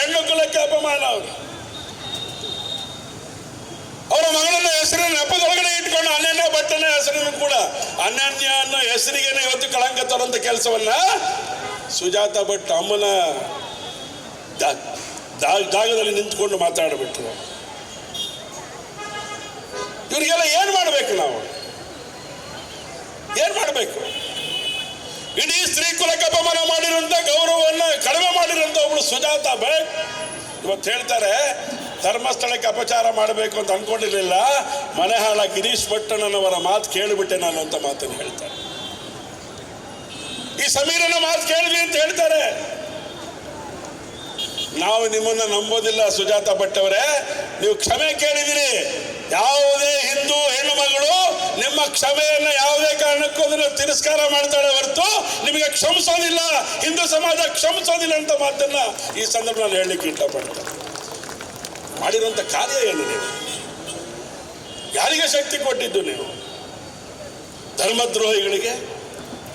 ಹೆಣ್ಣು ಕುಲಕ್ಕೆ ಅಪಮಾನ ಅವರು. ಅವರ ಮಗಳನ್ನ ಹೆಸರನ್ನು ನೆಪದೊಳಗಡೆ ಇಟ್ಕೊಂಡು ಅನನ್ಯ ಭಟ್ಟನ ಹೆಸರನ್ನು ಕೂಡ ಅನನ್ಯ ಅನ್ನೋ ಹೆಸರಿಗೇನೆ ಇವತ್ತು ಕಳಂಕ ತರುವಂತ ಕೆಲಸವನ್ನ ಸುಜಾತ ಭಟ್ ಅಮ್ಮನ ಜಾಗದಲ್ಲಿ ನಿಂತ್ಕೊಂಡು ಮಾತಾಡಿಬಿಟ್ರು. ಇವರಿಗೆಲ್ಲ ಏನ್ ಮಾಡಬೇಕು ನಾವು? ಏನ್ ಮಾಡಬೇಕು? ಇಡೀ ಸ್ತ್ರೀ ಕುಲಕ್ಕೆ ಅಪಮಾನ ಮಾಡಿರುವಂತ ಗೌರವವನ್ನು ಕಡಿಮೆ ಮಾಡಿರುವಂತ ಒಬ್ಳು ಸುಜಾತ ಭಟ್ ಇವತ್ತು ಹೇಳ್ತಾರೆ ಧರ್ಮಸ್ಥಳಕ್ಕೆ ಅಪಚಾರ ಮಾಡಬೇಕು ಅಂತ ಅನ್ಕೊಂಡಿರ್ಲಿಲ್ಲ. ಮನೆಹಾಳ ಗಿರೀಶ್ ಭಟ್ಟಣ್ಣನವರ ಮಾತು ಕೇಳಿಬಿಟ್ಟೆ ನಾನು ಅಂತ ಮಾತನ್ನು ಹೇಳ್ತಾರೆ. ಈ ಸಮೀರನ ಮಾತು ಕೇಳಿದ್ವಿ ಅಂತ ಹೇಳ್ತಾರೆ. ನಾವು ನಿಮ್ಮನ್ನ ನಂಬೋದಿಲ್ಲ ಸುಜಾತ ಭಟ್ ಅವರೇ. ನೀವು ಕ್ಷಮೆ ಕೇಳಿದಿರಿ. ಯಾವುದೇ ಹಿಂದೂ ಹೆಣ್ಣು ಮಗಳು ನಿಮ್ಮ ಕ್ಷಮೆಯನ್ನ ಯಾವುದೇ ಕಾರಣಕ್ಕೂ ಅದನ್ನು ತಿರಸ್ಕಾರ ಮಾಡ್ತಾಳೆ ಹೊರತು ನಿಮಗೆ ಕ್ಷಮಿಸೋದಿಲ್ಲ. ಹಿಂದೂ ಸಮಾಜ ಕ್ಷಮಿಸೋದಿಲ್ಲ ಅಂತ ಮಾತನ್ನ ಈ ಸಂದರ್ಭದಲ್ಲಿ ಹೇಳಲಿಕ್ಕೆ ಇಷ್ಟಪಡ್ತಾರೆ. ಮಾಡಿರುವಂತ ಕಾರ್ಯ ಏನು ನೀವು? ಯಾರಿಗೆ ಶಕ್ತಿ ಕೊಟ್ಟಿದ್ದು ನೀವು? ಧರ್ಮದ್ರೋಹಿಗಳಿಗೆ,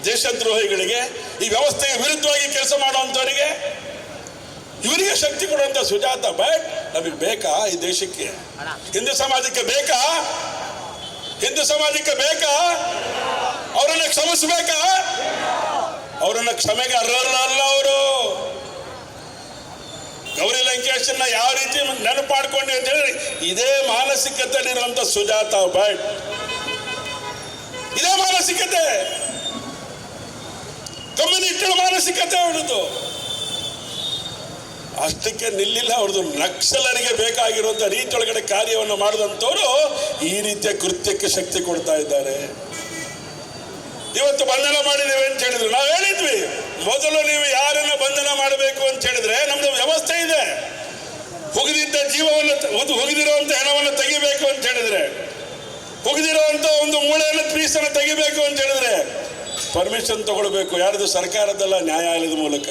ದೇಶದ್ರೋಹಿಗಳಿಗೆ, ಈ ವ್ಯವಸ್ಥೆಗೆ ವಿರುದ್ಧವಾಗಿ ಕೆಲಸ ಮಾಡುವಂಥವರಿಗೆ ಇವರಿಗೆ ಶಕ್ತಿ ಕೊಡುವಂತ ಸುಜಾತ ಬಟ್ ನಮಗೆ ಬೇಕಾ ಈ ದೇಶಕ್ಕೆ? ಹಿಂದೂ ಸಮಾಜಕ್ಕೆ ಬೇಕಾ? ಹಿಂದೂ ಸಮಾಜಕ್ಕೆ ಬೇಕಾ? ಅವರನ್ನ ಕ್ಷಮಿಸಬೇಕಾ? ಅವರನ್ನ ಕ್ಷಮೆಗೆ ಅರ್ಹರಲ್ಲ ಅವರು. ಗೌರಿ ಲಂಕೇಶನ್ನ ಯಾವ ರೀತಿ ನೆನಪಾಡ್ಕೊಂಡೆ ಅಂತ ಹೇಳಿ ಇದೇ ಮಾನಸಿಕತೆಯಲ್ಲಿರುವಂತ ಸುಜಾತ ಭಟ್. ಇದೇ ಮಾನಸಿಕತೆ. ಕಮ್ಯುನಿಸ್ಟ್ ಮಾನಸಿಕತೆ ಅವರದ್ದು. ಅಷ್ಟಕ್ಕೆ ನಿಲ್ಲಿಲ್ಲ, ಅವ್ರದ್ದು ನಕ್ಸಲರಿಗೆ ಬೇಕಾಗಿರುವಂತ ರೀತಿಯೊಳಗಡೆ ಕಾರ್ಯವನ್ನು ಮಾಡಿದಂಥವ್ರು ಈ ರೀತಿಯ ಕೃತ್ಯಕ್ಕೆ ಶಕ್ತಿ ಕೊಡ್ತಾ ಇದ್ದಾರೆ. ಇವತ್ತು ಬಂಧನ ಮಾಡಿದ್ದೇವೆ ಅಂತ ಹೇಳಿದ್ರು. ನಾವು ಹೇಳಿದ್ವಿ. ಮೊದಲು ನೀವು ಯಾರನ್ನ ಬಂಧನ ಮಾಡಬೇಕು ಅಂತ ಹೇಳಿದ್ರೆ ನಮ್ದು ವ್ಯವಸ್ಥೆ ಇದೆ. ಹುಗಿದಿದ್ದ ಜೀವವನ್ನು ಹುಗಿದಿರುವಂತ ಹೆಣವನ್ನು ತೆಗಿಬೇಕು ಅಂತ ಹೇಳಿದ್ರೆ, ಹುಗಿದಿರುವಂತ ಒಂದು ಮೂಳೆಯನ್ನು ಪೀಸನ್ನು ತೆಗಿಬೇಕು ಅಂತ ಹೇಳಿದ್ರೆ ಪರ್ಮಿಷನ್ ತಗೊಳ್ಬೇಕು. ಯಾರದು ಸರ್ಕಾರದಲ್ಲ ನ್ಯಾಯಾಲಯದ ಮೂಲಕ.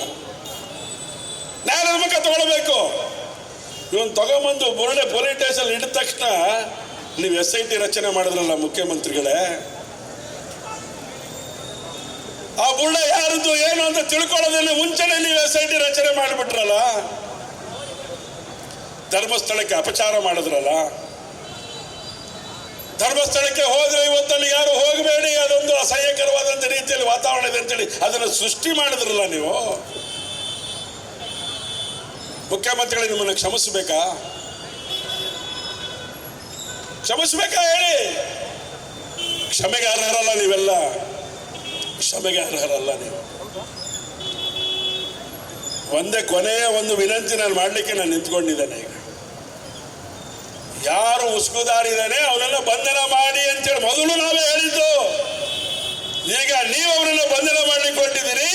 ನ್ಯಾಯಾಲಯದ ಮೂಲಕ ತಗೊಳ್ಬೇಕು. ಇವನ್ ತಗೊಂಬಂದು ಬುರುಡೆ ಪೊಲೀಸ್ ಸ್ಟೇಷನ್ ತಕ್ಷಣ ನೀವು ಎಸ್ ಐ ಟಿ ರಚನೆ ಮಾಡಿದ್ರಲ್ಲ ಮುಖ್ಯಮಂತ್ರಿಗಳೇ ಆ ಬುಳ್ಳ ಯಾರದ್ದು ಏನು ಅಂತ ತಿಳ್ಕೊಳ್ಳೋದನ್ನ ಮುಂಚೆನೆ ನೀವು ಎಸ್ ಐ ಟಿ ರಚನೆ ಮಾಡಿಬಿಟ್ರಲ್ಲ? ಧರ್ಮಸ್ಥಳಕ್ಕೆ ಅಪಚಾರ ಮಾಡಿದ್ರಲ್ಲ? ಧರ್ಮಸ್ಥಳಕ್ಕೆ ಹೋದ್ರೆ ಇವತ್ತಲ್ಲಿ ಯಾರು ಹೋಗಬೇಡಿ, ಅದೊಂದು ಅಸಹ್ಯಕರವಾದಂತ ರೀತಿಯಲ್ಲಿ ವಾತಾವರಣ ಇದೆ ಅಂತೇಳಿ ಅದನ್ನು ಸೃಷ್ಟಿ ಮಾಡಿದ್ರಲ್ಲ ನೀವು? ಮುಖ್ಯಮಂತ್ರಿಗಳು ನಿಮ್ಮನ್ನು ಕ್ಷಮಿಸಬೇಕಾ? ಕ್ಷಮಿಸಬೇಕಾ ಹೇಳಿ? ಕ್ಷಮೆಗೆ ಅರ್ಹರಲ್ಲ ನೀವೆಲ್ಲ. ಕ್ಷಮೆಗೆ ಅರ್ಹರಲ್ಲ ನೀವು. ಒಂದೇ ಕೊನೆಯ ಒಂದು ವಿನಂತಿ ನಾನು ಮಾಡಲಿಕ್ಕೆ ನಾನು ನಿಂತ್ಕೊಂಡಿದ್ದೇನೆ ಈಗ. ಯಾರು ಉಸ್ಕುದಾರಿದ್ದಾನೆ ಅವನನ್ನ ಬಂಧನ ಮಾಡಿ ಅಂತೇಳಿ ಮೊದಲು ನಾವೇ ಹೇಳಿದ್ದು. ಈಗ ನೀವು ಅವನನ್ನ ಬಂಧನ ಮಾಡ್ಲಿಕ್ಕೆ ಹೊರಟಿದ್ದೀರಿ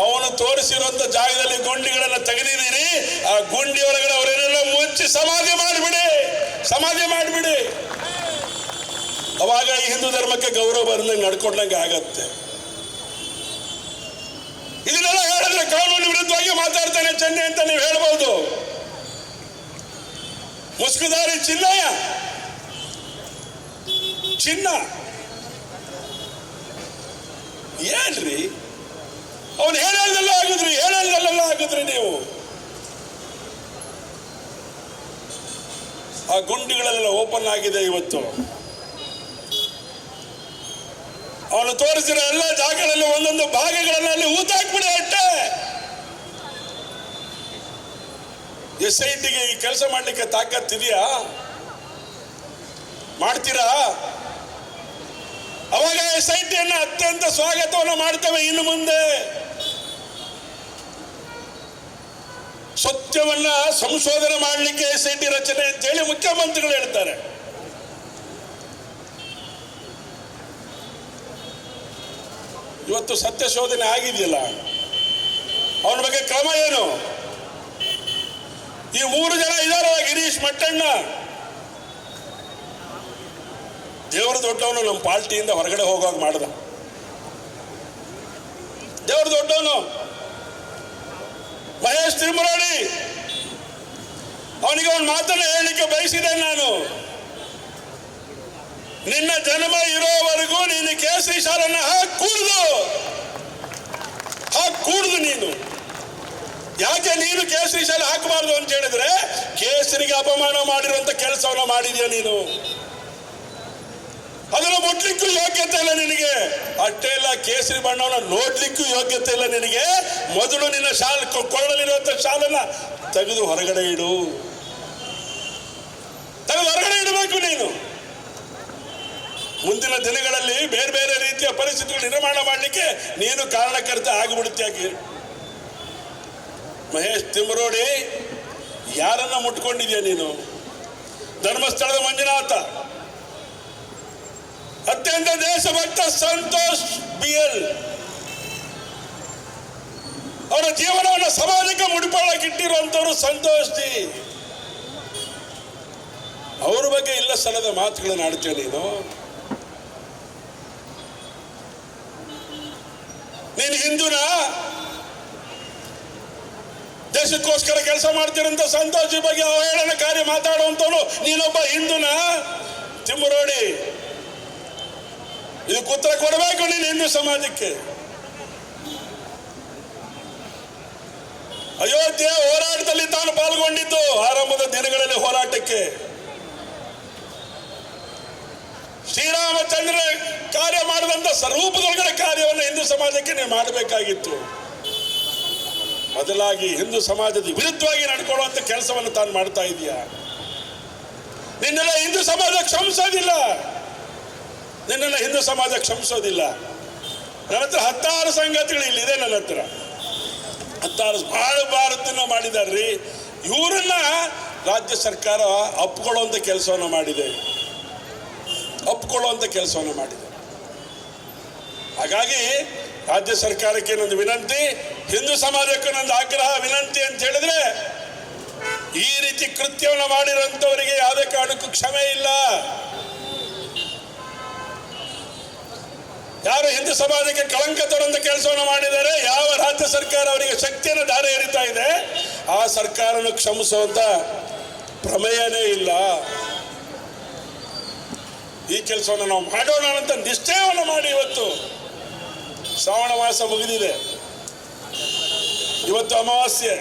ಅವನು ತೋರಿಸಿರುವಂತ ಜಾಗದಲ್ಲಿ ಗುಂಡಿಗಳನ್ನ ತೆಗೆದಿದ್ದೀರಿ, ಆ ಗುಂಡಿ ಒಳಗಡೆ ಅವರನ್ನೆಲ್ಲ ಮುಚ್ಚಿ ಸಮಾಧಿ ಮಾಡಿಬಿಡಿ ಸಮಾಧಿ ಮಾಡಿಬಿಡಿ. ಅವಾಗ ಈ ಹಿಂದೂ ಧರ್ಮಕ್ಕೆ ಗೌರವ ಬಂದಂಗೆ ನಡ್ಕೊಂಡಂಗೆ ಆಗತ್ತೆ ಇದನ್ನೆಲ್ಲ ಹೇಳಿದ್ರೆ ಕಾನೂನು ವಿರುದ್ಧವಾಗಿ ಮಾತಾಡ್ತಾನೆ ಚೆನ್ನೈ ಅಂತ ನೀವು ಹೇಳ್ಬೋದು. ಮುಸ್ಕುದಾರಿ ಚಿನ್ನಯ್ಯ. ಚಿನ್ನ. ಏನ್ರಿ? ಅವನು ಹೇಳಲ್ದೆಲ್ಲ ಆಗಿದ್ರಿ ಹೇಳಲ್ದೆಲ್ಲ ಆಗಿದ್ರಿ ನೀವು. ಆ ಗುಂಡಿಗಳೆಲ್ಲ ಓಪನ್ ಆಗಿದೆ ಇವತ್ತು. ಅವನು ತೋರಿಸಿರೋ ಎಲ್ಲ ಜಾಗಗಳಲ್ಲಿ ಒಂದೊಂದು ಭಾಗಗಳನ್ನ ಅಲ್ಲಿ ಊತಾಕ್ಬಿಡಿ ಅಟ್ಟೆ ಎಸ್ ಐ ಟಿಗೆ ಈ ಕೆಲಸ ಮಾಡ್ಲಿಕ್ಕೆ ತಾಕತ್ತಿದೆಯಾ ಮಾಡ್ತೀರಾ? ಅವಾಗ ಎಸ್ ಐ ಅತ್ಯಂತ ಸ್ವಾಗತವನ್ನು ಮಾಡ್ತೇವೆ ಇನ್ನು ಮುಂದೆ. ಸತ್ಯವನ್ನ ಸಂಶೋಧನೆ ಮಾಡಲಿಕ್ಕೆ ಎಸ್ ಐ ಟಿ ರಚನೆ ಅಂತೇಳಿ ಮುಖ್ಯಮಂತ್ರಿಗಳು ಹೇಳ್ತಾರೆ. ಇವತ್ತು ಸತ್ಯ ಶೋಧನೆ ಆಗಿದೆಯಲ್ಲ? ಅವನ ಬಗ್ಗೆ ಕ್ರಮ ಏನು? ಈ ಮೂರು ಜನ ಇದಾರ ಗಿರೀಶ್ ಮಟ್ಟಣ್ಣ. ದೇವರ ದೊಡ್ಡವನು ನಮ್ಮ ಪಾರ್ಟಿಯಿಂದ ಹೊರಗಡೆ ಹೋಗುವಾಗ ಮಾಡ್ದ. ದೇವರ ದೊಡ್ಡವನು. ಮಹೇಶ್ ತಿರುಮರಾಡಿ ಅವನಿಗೆ ಒಂದು ಮಾತನ್ನ ಹೇಳಲಿಕ್ಕೆ ಬಯಸಿದೆ ನಾನು. ನಿನ್ನ ಜನ್ಮ ಇರೋವರೆಗೂ ನೀನು ಕೇಸರಿ ಶಾಲನ್ನ ಹಾಕಿ ಕೂಡುದು. ಹಾಕಿ ಕೂಡುದು ನೀನು. ಯಾಕೆ ನೀನು ಕೇಸರಿ ಶಾಲೆ ಹಾಕಬಾರ್ದು ಅಂತ ಹೇಳಿದ್ರೆ ಕೇಸರಿಗೆ ಅಪಮಾನ ಮಾಡಿರುವಂತ ಕೆಲಸವನ್ನ ಮಾಡಿದ್ಯಾ ನೀನು? ಅದನ್ನು ಮುಟ್ಲಿಕ್ಕೂ ಯೋಗ್ಯತೆ ಇಲ್ಲ ನಿನಗೆ. ಅಟ್ಟೆ ಇಲ್ಲ, ಕೇಸರಿ ಬಣ್ಣವನ್ನ ನೋಡ್ಲಿಕ್ಕೂ ಯೋಗ್ಯತೆ ಇಲ್ಲ ನಿನಗೆ. ಮೊದಲು ನಿನ್ನ ಶಾಲ್ ಕೊಳ್ಳಲಿರುವಂತ ಶಾಲನ್ನ ತೆಗೆದು ಹೊರಗಡೆ ಇಡು. ತೆಗೆದು ಹೊರಗಡೆ ಇಡಬೇಕು ನೀನು. ಮುಂದಿನ ದಿನಗಳಲ್ಲಿ ಬೇರೆ ಬೇರೆ ರೀತಿಯ ಪರಿಸ್ಥಿತಿಗಳು ನಿರ್ಮಾಣ ಮಾಡಲಿಕ್ಕೆ ನೀನು ಕಾರಣಕರ್ತ ಆಗಿಬಿಡುತ್ತೆ ಮಹೇಶ್ ತಿಮ್ಮರೋಡಿ, ಯಾರನ್ನ ಮುಟ್ಕೊಂಡಿದ್ಯಾ ನೀನು? ಧರ್ಮಸ್ಥಳದ ಮಂಜುನಾಥ. ಅತ್ಯಂತ ದೇಶಭಕ್ತ ಸಂತೋಷ್ ಬಿ ಎಲ್. ಅವರ ಜೀವನವನ್ನು ಸಮಾಜಕ್ಕೆ ಮುಡಿಪಾಳಕ್ಕೆ ಇಟ್ಟಿರುವಂತವರು ಸಂತೋಷ್ ಜಿ. ಅವ್ರ ಬಗ್ಗೆ ಇಲ್ಲ ಸಲದ ಮಾತುಗಳನ್ನು ಆಡ್ತೀಯ ನೀನು? ನೀನು ಹಿಂದೂನಾ? ದೇಶಕ್ಕೋಸ್ಕರ ಕೆಲಸ ಮಾಡ್ತೀರಂತ ಸಂತೋಷಿ ಬಗ್ಗೆ ಅವಹೇಳನಕಾರಿ ಮಾತಾಡುವಂತವನು ನೀನೊಬ್ಬ ಹಿಂದೂನ? ತಿಮ್ಮರೋಡಿ, ಇದಕ್ಕೆ ಉತ್ತರ ಕೊಡಬೇಕು ನೀನು ಹಿಂದೂ ಸಮಾಜಕ್ಕೆ. ಅಯೋಧ್ಯೆ ಹೋರಾಟದಲ್ಲಿ ತಾನು ಪಾಲ್ಗೊಂಡಿದ್ದು ಆರಂಭದ ದಿನಗಳಲ್ಲಿ ಹೋರಾಟಕ್ಕೆ. ಶ್ರೀರಾಮಚಂದ್ರ ಕಾರ್ಯ ಮಾಡಿದಂತ ಸ್ವರೂಪದೊಳಗಡೆ ಕಾರ್ಯವನ್ನು ಹಿಂದೂ ಸಮಾಜಕ್ಕೆ ನೀವು ಮಾಡಬೇಕಾಗಿತ್ತು. ಬದಲಾಗಿ ಹಿಂದೂ ಸಮಾಜದ ವಿರುದ್ಧವಾಗಿ ನಡ್ಕೊಳ್ಳುವಂತ ಕೆಲಸವನ್ನು ತಾನು ಮಾಡ್ತಾ ಇದೆಯಾ? ನಿನ್ನೆಲ್ಲ ಹಿಂದೂ ಸಮಾಜ ಕ್ಷಮಿಸೋದಿಲ್ಲ. ನಿನ್ನೆಲ್ಲ ಹಿಂದೂ ಸಮಾಜ ಕ್ಷಮಿಸೋದಿಲ್ಲ. ನನ್ನ ಹತ್ರ ಹತ್ತಾರು ಸಂಗತಿಗಳು ಇಲ್ಲಿದೆ ನನ್ನ ಹತ್ರ. ಹತ್ತಾರು ಬಾಳು ಭಾರತನ ಮಾಡಿದಾರ್ರಿ. ಇವರನ್ನ ರಾಜ್ಯ ಸರ್ಕಾರ ಅಪ್ಕೊಳ್ಳುವಂತ ಕೆಲಸವನ್ನು ಮಾಡಿದೆ. ಅಪ್ಕೊಳ್ಳುವಂಥ ಕೆಲಸವನ್ನು ಮಾಡಿದೆ. ಹಾಗಾಗಿ ರಾಜ್ಯ ಸರ್ಕಾರಕ್ಕೆ ಏನೊಂದು ವಿನಂತಿ ಹಿಂದೂ ಸಮಾಜಕ್ಕೆ ನನ್ನ ಆಗ್ರಹ, ವಿನಂತಿ ಅಂತ ಹೇಳಿದ್ರೆ, ಈ ರೀತಿ ಕೃತ್ಯವನ್ನು ಮಾಡಿರುವಂತವರಿಗೆ ಯಾವುದೇ ಕಾರಣಕ್ಕೂ ಕ್ಷಮೆ ಇಲ್ಲ. ಯಾರು ಹಿಂದೂ ಸಮಾಜಕ್ಕೆ ಕಳಂಕ ತರುವಂತ ಕೆಲಸವನ್ನು ಮಾಡಿದರೆ ಯಾವ ರಾಜ್ಯ ಸರ್ಕಾರ ಅವರಿಗೆ ಶಕ್ತಿಯನ್ನು ದಾರಿ ಎರಿತಾ ಇದೆ, ಆ ಸರ್ಕಾರನ ಕ್ಷಮಿಸುವಂತ ಪ್ರಮೇಯನೇ ಇಲ್ಲ. ಈ ಕೆಲಸವನ್ನು ನಾವು ಮಾಡೋಣ ಅಂತ ನಿಶ್ಚಯವನ್ನು ಮಾಡಿ ಇವತ್ತು ಶ್ರಾವಣ ಮಾಸ ಮುಗಿದಿದೆ. ಇವತ್ತು ಅಮಾವಾಸ್ಯೆ.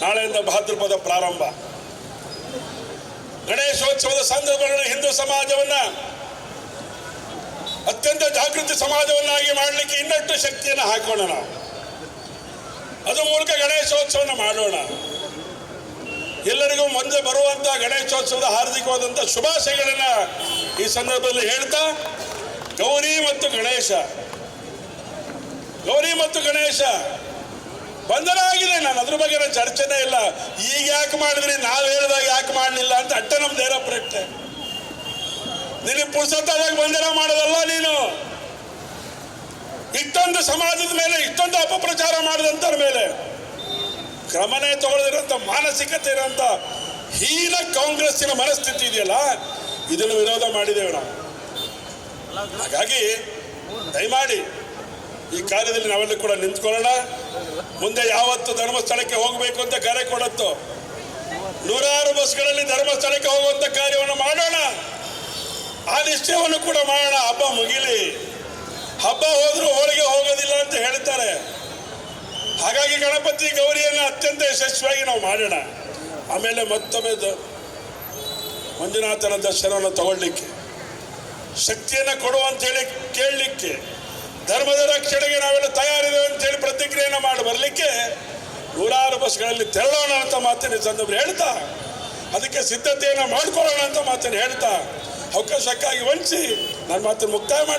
ನಾಳೆಯಿಂದ ಭಾದ್ರಪದ ಪ್ರಾರಂಭ. ಗಣೇಶೋತ್ಸವದ ಸಂದರ್ಭಗಳಲ್ಲಿ ಹಿಂದೂ ಸಮಾಜವನ್ನ ಅತ್ಯಂತ ಜಾಗೃತಿ ಸಮಾಜವನ್ನಾಗಿ ಮಾಡಲಿಕ್ಕೆ ಇನ್ನಷ್ಟು ಶಕ್ತಿಯನ್ನು ಹಾಕೋಣ ನಾವು. ಅದು ಮೂಲಕ ಗಣೇಶೋತ್ಸವನ ಮಾಡೋಣ. ಎಲ್ಲರಿಗೂ ಮುಂದೆ ಬರುವಂಥ ಗಣೇಶೋತ್ಸವದ ಹಾರ್ದಿಕವಾದಂಥ ಶುಭಾಶಯಗಳನ್ನ ಈ ಸಂದರ್ಭದಲ್ಲಿ ಹೇಳ್ತಾ, ಗೌರಿ ಮತ್ತು ಗಣೇಶ. ಗೌರಿ ಮತ್ತು ಗಣೇಶ. ಬಂಧನ ಆಗಿದೆ ನಾನು ಅದ್ರ ಬಗ್ಗೆ ನಾನು ಚರ್ಚೆನೇ ಇಲ್ಲ. ಈಗ ಯಾಕೆ ಮಾಡಿದ್ರಿ? ನಾವು ಹೇಳಿದಾಗ ಯಾಕೆ ಮಾಡಲಿಲ್ಲ ಅಂತ ಅಟ್ಟ ನಮ್ಮ ದೇರ ಪ್ರಶ್ನೆ. ನಿನಗೆ ಪುರುಷತ್ತಾದಾಗ ಬಂಧನ ಮಾಡೋದಲ್ಲ ನೀನು. ಇಷ್ಟೊಂದು ಸಮಾಜದ ಮೇಲೆ, ಇಷ್ಟೊಂದು ಅಪಪ್ರಚಾರ ಮಾಡಿದಂತರ ಮೇಲೆ ಕ್ರಮನೇ ತಗೊಳ್ಳದಿರೋಂಥ ಮಾನಸಿಕತೆ ಇರೋಂಥ ಹೀನ ಕಾಂಗ್ರೆಸ್ಸಿನ ಮನಸ್ಥಿತಿ ಇದೆಯಲ್ಲ, ಇದನ್ನು ವಿರೋಧ ಮಾಡಿದ್ದೇವೆ ನಾವು ಹಾಗಾಗಿ, ದಯಮಾಡಿ ಈ ಕಾರ್ಯದಲ್ಲಿ ನಾವೆಲ್ಲ ಕೂಡ ನಿಂತ್ಕೊಳ್ಳೋಣ. ಮುಂದೆ ಯಾವತ್ತು ಧರ್ಮಸ್ಥಳಕ್ಕೆ ಹೋಗಬೇಕು ಅಂತ ಕರೆ ಕೊಡತ್ತೋ. ನೂರಾರು ಬಸ್ಗಳಲ್ಲಿ ಧರ್ಮಸ್ಥಳಕ್ಕೆ ಹೋಗುವಂತ ಕಾರ್ಯವನ್ನು ಮಾಡೋಣ. ಆ ನಿಶ್ಚಯವನ್ನು ಕೂಡ ಮಾಡೋಣ. ಹಬ್ಬ ಮುಗಿಲಿ. ಹಬ್ಬ ಹೋದ್ರೂ ಹೋಳಿಗೆ ಹೋಗೋದಿಲ್ಲ ಅಂತ ಹೇಳ್ತಾರೆ. ಹಾಗಾಗಿ ಗಣಪತಿ ಗೌರಿಯನ್ನು ಅತ್ಯಂತ ಯಶಸ್ವಿಯಾಗಿ ನಾವು ಮಾಡೋಣ. ಆಮೇಲೆ ಮತ್ತೊಮ್ಮೆ ಮಂಜುನಾಥನ ದರ್ಶನವನ್ನು ತಗೊಳ್ಳಿಕ್ಕೆ. ಶಕ್ತಿಯನ್ನು ಕೊಡು ಅಂತೇಳಿ ಕೇಳಲಿಕ್ಕೆ. ಧರ್ಮದ ರಕ್ಷಣೆಗೆ ನಾವೆಲ್ಲ ತಯಾರಿದ್ದೇವೆ ಅಂತೇಳಿ ಪ್ರತಿಕ್ರಿಯೆಯನ್ನು ಮಾಡಿ ಬರಲಿಕ್ಕೆ ನೂರಾರು ಬಸ್ಗಳಲ್ಲಿ ತೆರಳೋಣ ಅಂತ ಮಾತನ್ನು ಸಂದರ್ಭ ಹೇಳ್ತಾ, ಅದಕ್ಕೆ ಸಿದ್ಧತೆಯನ್ನು ಮಾಡ್ಕೊಳ್ಳೋಣ ಅಂತ ಮಾತನ್ನು ಹೇಳ್ತಾ, ಅವಕಾಶಕ್ಕಾಗಿ ವಂಚಿಸಿ, ನನ್ನ ಮಾತನ್ನು ಮುಕ್ತಾಯ ಮಾಡಿ.